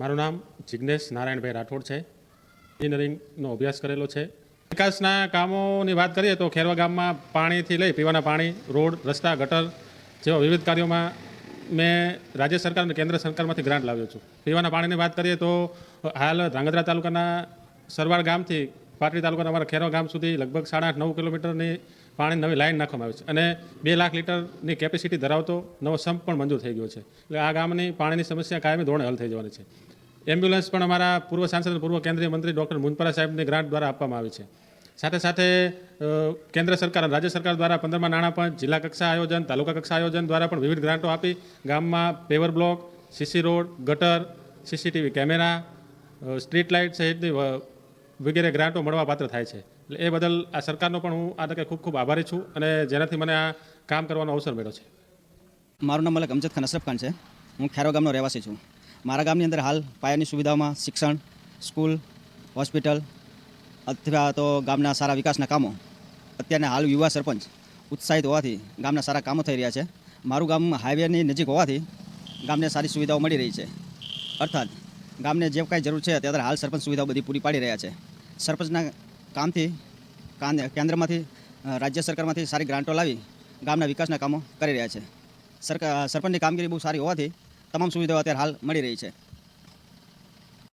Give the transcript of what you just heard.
મારું નામ જિજ્ઞેશ નારાયણભાઈ રાઠોડ છે. એન્જિનિયરિંગનો અભ્યાસ કરેલો છે. વિકાસના કામોની વાત કરીએ તો ખેરવા ગામમાં પાણીથી લઈ પીવાના પાણી, રોડ, રસ્તા, ગટર જેવા વિવિધ કાર્યોમાં મેં રાજ્ય સરકાર અને કેન્દ્ર સરકારમાંથી ગ્રાન્ટ લાવ્યો છું. પીવાના પાણીની વાત કરીએ તો હાલ ધ્રાંગધ્રા તાલુકાના સરવાળ ગામથી પાટડી તાલુકાના અમારા ખેરવા ગામ સુધી લગભગ સાડા આઠ નવ કિલોમીટરની પાણી નવી લાઈન નાખવામાં આવી છે. અને બે લાખ લીટરની કેપેસિટી ધરાવતો નવો સંપ પણ મંજૂર થઈ ગયો છે. એટલે આ ગામની પાણીની સમસ્યા કાયમી ધોરણે હલ થઈ જવાની છે. એમ્બ્યુલન્સ પણ અમારા પૂર્વ સાંસદ પૂર્વ કેન્દ્રીય મંત્રી ડૉક્ટર મુનપરા સાહેબની ગ્રાન્ટ દ્વારા આપવામાં આવી છે. સાથે સાથે કેન્દ્ર સરકાર અને રાજ્ય સરકાર દ્વારા પંદરમાં નાણાં પંચ જિલ્લા કક્ષા આયોજન, તાલુકા કક્ષા આયોજન દ્વારા પણ વિવિધ ગ્રાન્ટો આપી ગામમાં પેવર બ્લોક સીસી રોડ, ગટર સીસીટીવી કેમેરા સ્ટ્રીટ લાઇટ સહિતની વગેરે ગ્રાન્ટો મળવા પાત્ર થાય છે. એટલે એ બદલ આ સરકારનો પણ હું આ તકે ખૂબ ખૂબ આભારી છું અને જેનાથી મને આ કામ કરવાનો અવસર મળ્યો છે. મારું નામ મલક અમજદ ખાન અશરફ ખાન છે. હું ખેરો ગામનો રહેવાસી છું. મારા ગામની અંદર હાલ પાયાની સુવિધાઓમાં શિક્ષણ, સ્કૂલ, હોસ્પિટલ, અથવા તો ગામના સારા વિકાસના કામો. અત્યારના હાલ યુવા સરપંચ ઉત્સાહિત હોવાથી ગામના સારા કામો થઈ રહ્યા છે. મારું ગામ હાઈવેની નજીક હોવાથી ગામને સારી સુવિધાઓ મળી રહી છે. અર્થાત ગામને જે કાંઈ જરૂર છે, અત્યારે હાલ સરપંચ સુવિધાઓ બધી પૂરી પાડી રહ્યા છે. સરપંચના કામથી કાન- કેન્દ્રમાંથી રાજ્ય સરકારમાંથી સારી ગ્રાન્ટો લાવી ગામના વિકાસના કામો કરી રહ્યા છે. સરકાર સરપંચની કામગીરી બહુ સારી હોવાથી તમામ સુવિધાઓ અત્યારે હાલ મળી રહી છે.